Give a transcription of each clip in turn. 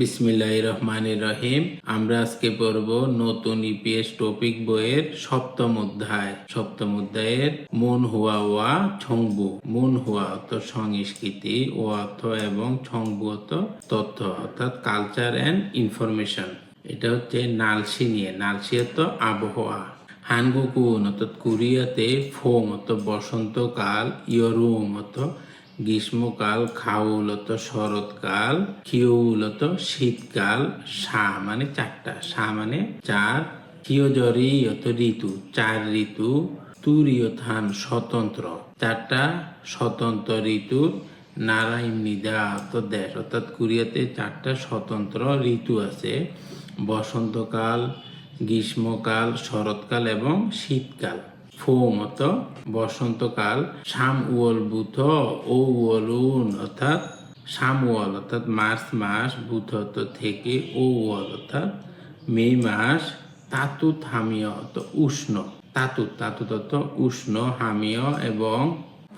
বিসমিল্লাহ রহমান রহিম আমরা আজকে পড়ব নতুন ইপিএস টপিক বইয়ের সপ্তম অধ্যায়। সপ্তম অধ্যায়ের মন হুয়া ওয়া ছংবু। মন হুয়া অর্থ সংস্কৃতি, ও অর্থ এবং ছংবু অর্থ তথ্য, অর্থাৎ কালচার অ্যান্ড ইনফরমেশন এটা হচ্ছে নালসি নিয়ে। নালসি অর্থ আবহাওয়া। হানগুকুন অর্থাৎ কোরিয়াতে ফোম অর্থাৎ বসন্তকাল, ইয়রুম অর্থাৎ গ্রীষ্মকাল খাউলত শরৎকাল খিউলত শীতকাল, সা মানে চারটা, সা মানে চার, কিয়জরি অত ঋতু, চার ঋতু তুরীয় থান স্বতন্ত্র, চারটা স্বতন্ত্র ঋতু, নারায়ণ নিদা দেশ, অর্থাৎ কোরিয়াতে চারটা স্বতন্ত্র ঋতু আছে, বসন্তকাল, গ্রীষ্মকাল, শরৎকাল এবং শীতকাল। ফোমত বসন্তকাল সাম উয়ল বুথ ও উয়লুন অর্থাৎ সামওয়াল অর্থাৎ মার্চ মাস বুথত থেকে ও ওয়াল অর্থাৎ মে মাস হামীয় অর্থ উষ্ণ। তাতুত তাতুত অর্থ উষ্ণ, হামীয় এবং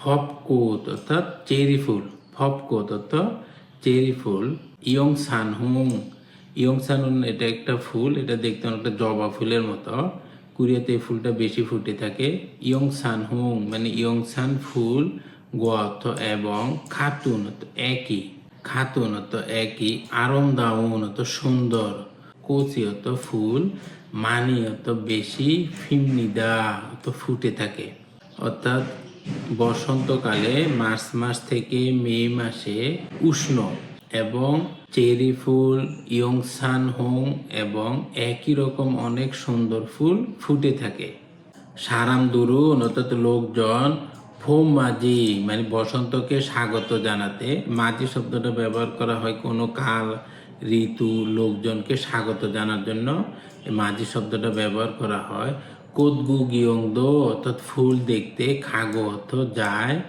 ফপকোত অর্থাৎ চেরি ফুল। ফপকোত অর্থ চেরি ফুল। ইয়ং সানহুং। ইয়ং সানুন এটা একটা ফুল, এটা দেখতে অনেকটা জবা ফুলের মতো। কোরিয়াতে এই ফুলটা বেশি ফুটে থাকে। ইয়ং সান হুং মানে ইয়ং সান ফুল গোয়াত এবং খাতুন একই। খাতুন তো একই আরামদাউন তো সুন্দর। কচি তো ফুল, মানি তো বেশি ফিমনিদা তো ফুটে থাকে। অর্থাৎ বসন্তকালে মার্চ মাস থেকে মে মাসে উষ্ণ। এবং চেরি ফুল, ইয়ংসান হোং এবং একই রকম অনেক সুন্দর ফুল ফুটে থাকে। সারাম দুরু অর্থাৎ লোকজন ফোম মাঝি মানে বসন্তকে স্বাগত জানাতে মাঝি শব্দটা ব্যবহার করা হয় কোনো কাল, ঋতু, লোকজনকে স্বাগত জানার জন্য। মাঝি শব্দটা ব্যবহার করা হয় কোদগু গিয়ং দো অর্থাৎ ফুল দেখতে খাগো অর্থ যায়।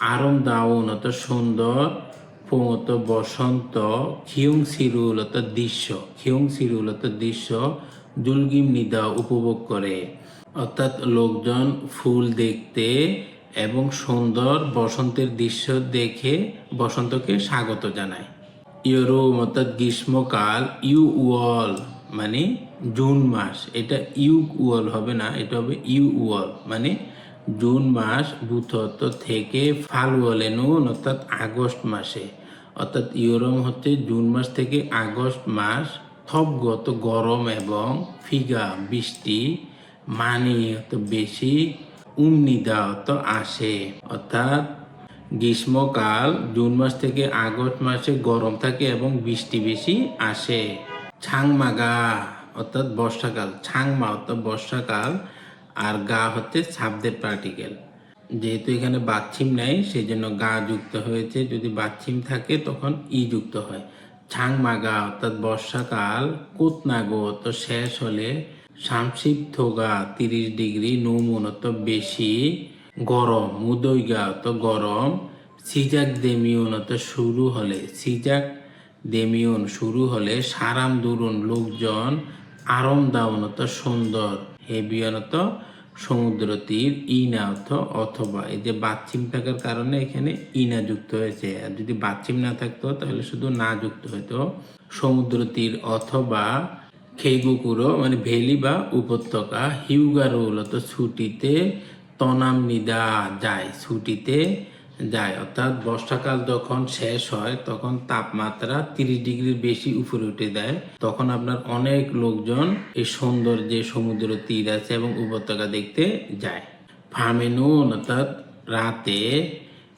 আরম দাউন অর্থ সুন্দর। প্রমত বসন্ত খিয়ং সিরুলত দৃশ্য খিয়ং সিরুলত দৃশ্য, জুলগিম নিদা উপভোগ করে। অর্থাৎ লোকজন ফুল দেখতে এবং সুন্দর বসন্তের দৃশ্য দেখে বসন্তকে স্বাগত জানায়। ইউরোম অর্থাৎ গ্রীষ্মকাল ইউ ওয়াল মানে জুন মাস। এটা ইউ ওয়াল হবে না, এটা হবে ইউ ওয়াল মানে জুন মাস বুথত থেকে ফালওয়ালেনুন অর্থাৎ আগস্ট মাসে। অর্থাৎ ইউরোম হচ্ছে জুন মাস থেকে আগস্ট মাস থপগত গরম এবং ফিগা, বৃষ্টি মানি অত বেশি উমনিদা অত আসে। অর্থাৎ গ্রীষ্মকাল জুন মাস থেকে আগস্ট মাসে গরম থাকে এবং বৃষ্টি বেশি আসে। ছাংমাগা, অর্থাৎ বর্ষাকাল। ছাংমা, অর্থাৎ বর্ষাকাল আর গা হচ্ছে সাবদের পার্টিকেল যেহেতু এখানে বাচ্ছিম নাই সেই জন্য গা যুক্ত হয়েছে। যদি বাচ্ছিম থাকে, তখন ই যুক্ত হয়। ছাংমাগা অর্থাৎ বর্ষাকাল কোতনাগো তো শেষ হলে সামশিক থোগা তিরিশ ডিগ্রি নৌমনত বেশি। গরম মুদইগা তো গরম। সিজাক দেমিউন, তো শুরু হলে, সিজাক দেমিউন শুরু হলে সারাম দুরুন, লোকজন আরামদাউনত সুন্দর। হেবিয়নত সমুদ্র তীর, ইনা অর্থ অথবা এই যে বাচ্চিম থাকার কারণে এখানে ইনা যুক্ত হয়েছে। আর যদি বাচ্চিম না থাকতো, তাহলে শুধু না যুক্ত হতো। সমুদ্র তীর অথবা খেগুকুরো মানে ভেলি বা উপত্যকা, হিউগারো হলো তো ছুটিতে তনাম নিদা যায়। ছুটিতে যায়, অর্থাৎ বর্ষাকাল যখন শেষ হয়, তখন তাপমাত্রা তিরিশ ডিগ্রির বেশি উপরে উঠে দেয় তখন আপনার অনেক লোকজন এই সুন্দর যে সমুদ্র তীর আছে এবং উপত্যকা দেখতে যায়। ফামেনুন অর্থাৎ রাতে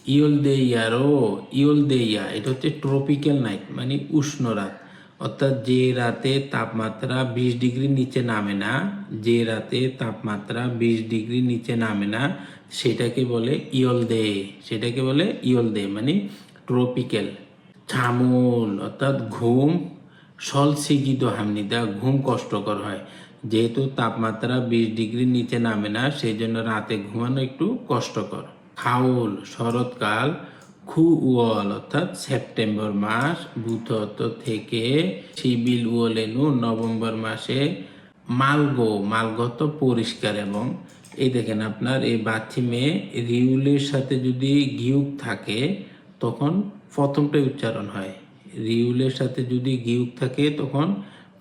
ইয়ল দেইয়ারও ইয়ল দেইয়া এটা হচ্ছে ট্রপিক্যাল নাইট মানে উষ্ণ রাত। অর্থাৎ যে রাতে তাপমাত্রা বিশ ডিগ্রির নিচে নামে না, যে রাতে তাপমাত্রা বিশ ডিগ্রির নিচে নামে না, সেটাকে বলে ইয়ল দে সেটাকে বলে ইয়ল দে মানে ট্রপিক্যাল। ছামুল অর্থাৎ ঘুম সলসিগিত হামনিদা ঘুম কষ্টকর হয়। যেহেতু তাপমাত্রা বিশ ডিগ্রির নিচে নামে না সেই জন্য রাতে ঘুমানো একটু কষ্টকর। খাউল, শরৎকাল খু উয়ল অর্থাৎ সেপ্টেম্বর মাস বুথত থেকে সিবিল উয়লেনু নভেম্বর মাসে মালগো মালগো তো পরিষ্কার এবং এই দেখেন আপনার এই বাথিমে রিউলের সাথে যদি গিউক থাকে, তখন প্রথমটাই উচ্চারণ হয়। রিউলের সাথে যদি গিউক থাকে, তখন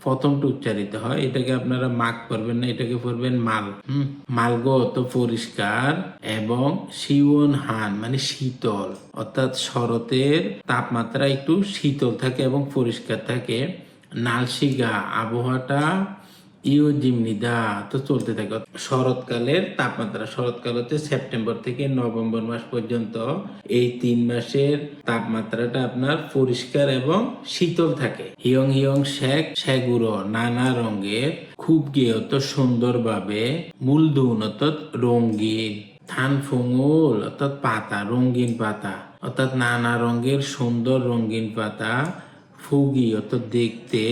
প্রথমটা উচ্চারিত হয়। এটাকে আপনারা মাক করবেন না, এটাকে পড়বেন মাল। হুম? মালগো অত পরিষ্কার এবং শিওন হান মানে শীতল। অর্থাৎ শরতের তাপমাত্রা একটু শীতল থাকে এবং পরিষ্কার থাকে। নালসিগা আবহাওয়াটা ইও জিমনিদা তো চলতে থাকে। শরৎকালের তাপমাত্রা, শরৎকাল হচ্ছে সেপ্টেম্বর থেকে নভেম্বর মাস পর্যন্ত। এই তিন মাসের তাপমাত্রাটা আপনার পরিষ্কার এবং শীতল থাকে। হিয়ং হিয়ং শেক সেগুলো নানা রঙের, খুব গেয়ত সুন্দরভাবে মূলধুন, অর্থাৎ রঙিন, থান ফুঙুল, অর্থাৎ পাতা, রঙিন পাতা, অর্থাৎ নানা রঙের সুন্দর রঙিন পাতা ফুগি অত দেখতে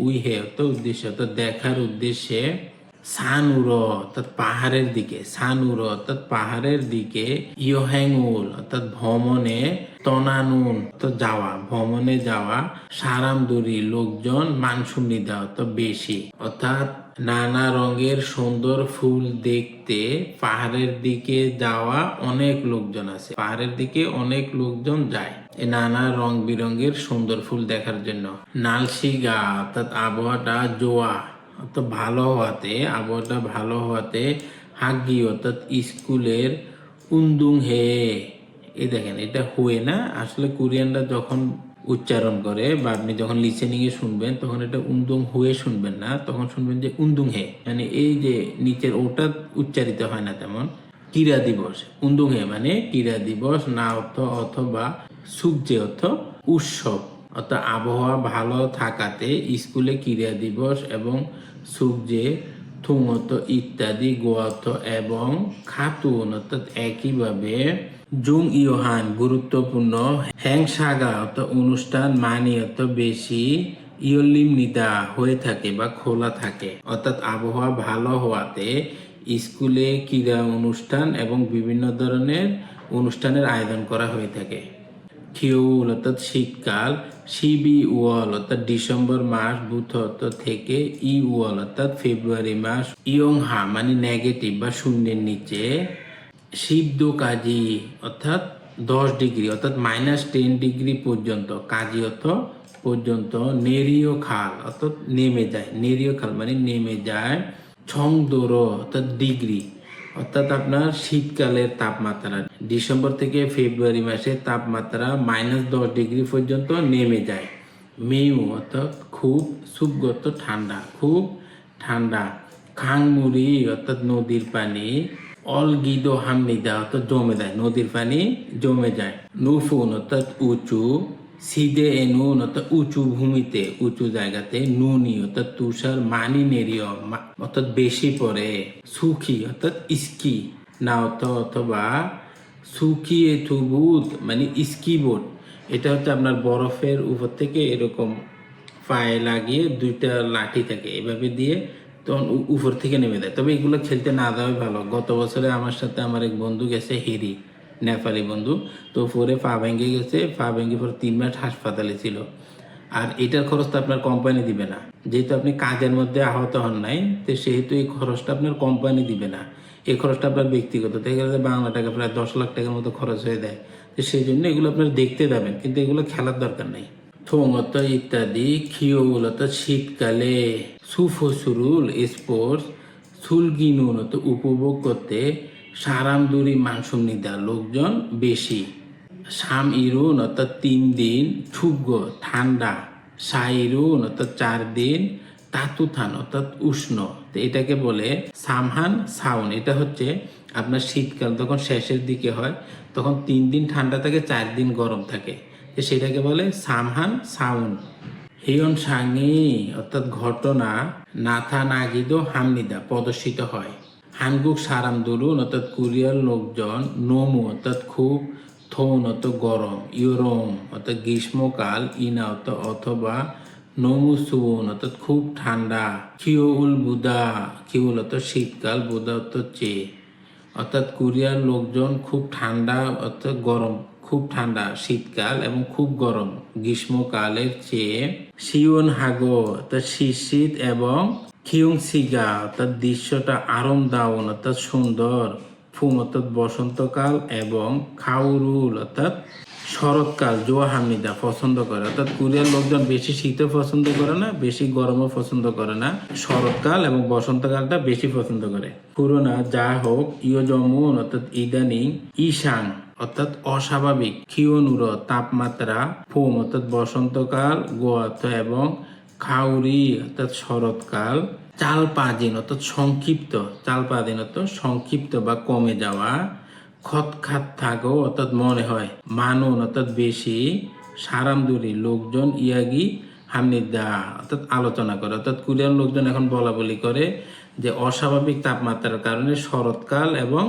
উইহে, অত উদ্দেশ্য, অত দেখার উদ্দেশ্যে সানুর, অর্থাৎ পাহাড়ের দিকে, সানুর, অর্থাৎ পাহাড়ের দিকে ইয়োহ্যাঙ্গুল অর্থাৎ ভ্রমণে তনানুন তো যাওয়া, ভ্রমণে যাওয়া সারাম সারামদুরি লোকজন মানসুনিদা অত বেশি। অর্থাৎ নানা রঙের সুন্দর ফুল দেখতে পাহাড়ের দিকে যাওয়া অনেক লোকজন আছে। পাহাড়ের দিকে অনেক লোকজন যায়। এই নানা রং বিরঙের সুন্দর ফুল দেখার জন্য। নালসিগা, অর্থাৎ আবহাওয়াটা জোয়া, অর্থাৎ ভালো হওয়াতে, আবহাওয়াটা ভালো হওয়াতে হাগি অর্থাৎ স্কুলের উন্দুং হে। এই দেখেন, এটা হুয়ে না? আসলে কোরিয়ানরা যখন উচ্চারণ করে বা আপনি যখন লিসেনিং এ শুনবেন, তখন এটা উন্দুং হুয়ে শুনবেন না, তখন শুনবেন যে উন্দুং হে। মানে এই যে নিচের ওটা উচ্চারিত হয় না তেমন। ক্রীড়া দিবস। উন্দুং হে মানে ক্রীড়া দিবস, না অর্থ অথবা সূর্যে অর্থ উৎসব অর্থাৎ আবহাওয়া ভালো থাকাতে স্কুলে ক্রীড়া দিবস এবং সূর্যে থুঙত ইত্যাদি গোয়াত এবং খাতুন, অর্থাৎ একইভাবে জুং ইয়োহান গুরুত্বপূর্ণ হ্যাং সাগা অর্থাৎ অনুষ্ঠান মানি অত বেশি ইয়লিম নিদা হয়ে থাকে বা খোলা থাকে। অর্থাৎ আবহাওয়া ভালো হওয়াতে স্কুলে ক্রীড়া অনুষ্ঠান এবং বিভিন্ন ধরনের অনুষ্ঠানের আয়োজন করা হয়ে থাকে। খিউল অর্থাৎ শীতকাল শিবি ওয়াল অর্থাৎ ডিসেম্বর মাস বুথত থেকে ই ওয়াল অর্থাৎ ফেব্রুয়ারি মাস, ইয়ং হা মানে নেগেটিভ বা শূন্যের নিচে। শিবদ কাজী অর্থাৎ দশ ডিগ্রি, অর্থাৎ মাইনাস টেন ডিগ্রি পর্যন্ত, কাজী অর্থ পর্যন্ত নেরিয় খাল, অর্থাৎ নেমে যায় নেরিয় খাল মানে নেমে যায় ছং দোরো অর্থাৎ ডিগ্রি অর্থাৎ আপনার শীতকালের তাপমাত্রা। ডিসেম্বর থেকে ফেব্রুয়ারি মাসে তাপমাত্রা মাইনাস দশ ডিগ্রি পর্যন্ত নেমে যায়। মেউ অর্থাৎ খুব সুগত ঠান্ডা, খুব ঠান্ডা। খাংমুড়ি অর্থাৎ নদীর পানি, অলগিদো হামনিদা অর্থাৎ জমে যায়, নদীর পানি জমে যায়। নুফুন অর্থাৎ উঁচু। সিদে এ নুন অর্থাৎ উঁচু ভূমিতে, উঁচু জায়গাতে নুনি অর্থাৎ তুষার মানি নেরিয় অর্থাৎ বেশি পড়ে, সুখী অর্থাৎ ইস্কি, না অথবা সুখী এথুবুত মানে স্কি বোর্ড এটা হচ্ছে আপনার বরফের উপর থেকে এরকম পায়ে লাগিয়ে দুইটা লাঠি থাকে, এভাবে দিয়ে তখন উপর থেকে নেমে দেয় তবে এগুলো খেলতে না দেওয়াই ভালো। গত বছরে আমার সাথে আমার এক বন্ধু গেছে হেরি। নেপালি বন্ধু। তো পরে পা ভেঙে গেছে, পা ভেঙে পরে তিন মাস হাসপাতালে ছিল। আর এটার খরচ তো আপনার কোম্পানি দিবে না। যেহেতু আপনি কাজের মধ্যে আহত হন নাই, তো সেহেতু এই খরচটা আপনার কোম্পানি দিবে না। এই খরচটা আপনার ব্যক্তিগত। দেখা গেলে বাংলা টাকা প্রায় দশ লাখ টাকার মতো খরচ হয়ে দেয় তো সেই জন্য এগুলো আপনার দেখতে যাবেন, কিন্তু এগুলো খেলার দরকার নেই। থোঙত ইত্যাদি, খিওগুলত শীতকালে সুফসুরুল স্পোর্টস সুলগিনুনত উপভোগ করতে সারামদুরি মাংসনিদা লোকজন বেশি। সাম ইরুন অর্থাৎ তিন দিন ছুগ্গ ঠান্ডা। সাইরুন অর্থাৎ চার দিন, তাতুথান অর্থাৎ উষ্ণ। তো এটাকে বলে সামহান সাউন। এটা হচ্ছে আপনার শীতকাল তখন শেষের দিকে হয়, তখন তিন দিন ঠান্ডা থাকে, চার দিন গরম থাকে। তো সেটাকে বলে সামহান সাউন। হিয়ন সাঙ্গি অর্থাৎ ঘটনা নাথা নাগিদো হামনিদা প্রদর্শিত হয়। হানগুক সারাম দুরুন অর্থাৎ কোরিয়ার লোকজন নোমু, অর্থাৎ খুব থৌন অত গরম, ইউরোম, অর্থাৎ গ্রীষ্মকাল, ইনা অথবা নোমু সুন অর্থাৎ খুব ঠান্ডা, খিউল বুদা, খিউল অর্থাৎ শীতকাল, বুদা অর্থাৎ চেয়ে অর্থাৎ কোরিয়ার লোকজন খুব ঠান্ডা, অর্থাৎ গরম, খুব ঠান্ডা, শীতকাল এবং খুব গরম, গ্রীষ্মকালের চেয়ে শিওন হাগো, অর্থাৎ শীত এবং খিউং সিগা অর্থাৎ দৃশ্যটা আরামদায়ক, অর্থাৎ সুন্দর। ফুম, অর্থাৎ বসন্তকাল এবং খাউরুল অর্থাৎ শরৎকাল জোয়া হামিদা পছন্দ করে। অর্থাৎ কোরিয়ার লোকজন বেশি শীতও পছন্দ করে না, বেশি গরমও পছন্দ করে না। শরৎকাল এবং বসন্তকালটা বেশি পছন্দ করে। পুরোনা যা হোক ইয় জমুন অর্থাৎ ইদানিং ঈশান, অর্থাৎ অস্বাভাবিক ক্ষীয়নুর তাপমাত্রা, ফোম, অর্থাৎ বসন্তকাল গোয়াত এবং খাউরি, অর্থাৎ শরৎকাল চালপাদিন অর্থাৎ সংক্ষিপ্ত চালপাদিন অর্থাৎ সংক্ষিপ্ত বা কমে যাওয়া খতখাত থাকো, অর্থাৎ মনে হয়, মানুন, অর্থাৎ বেশি, সারামদুরি, লোকজন, ইয়াগি হামিদা অর্থাৎ আলোচনা করে, অর্থাৎ কোরিয়ান লোকজন এখন বলা বলি করে যে অস্বাভাবিক তাপমাত্রার কারণে শরৎকাল এবং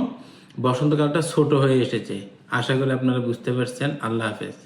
বসন্তকালটা ছোট হয়ে এসেছে। আশা করি আপনারা বুঝতে পারছেন। আল্লাহ হাফেজ।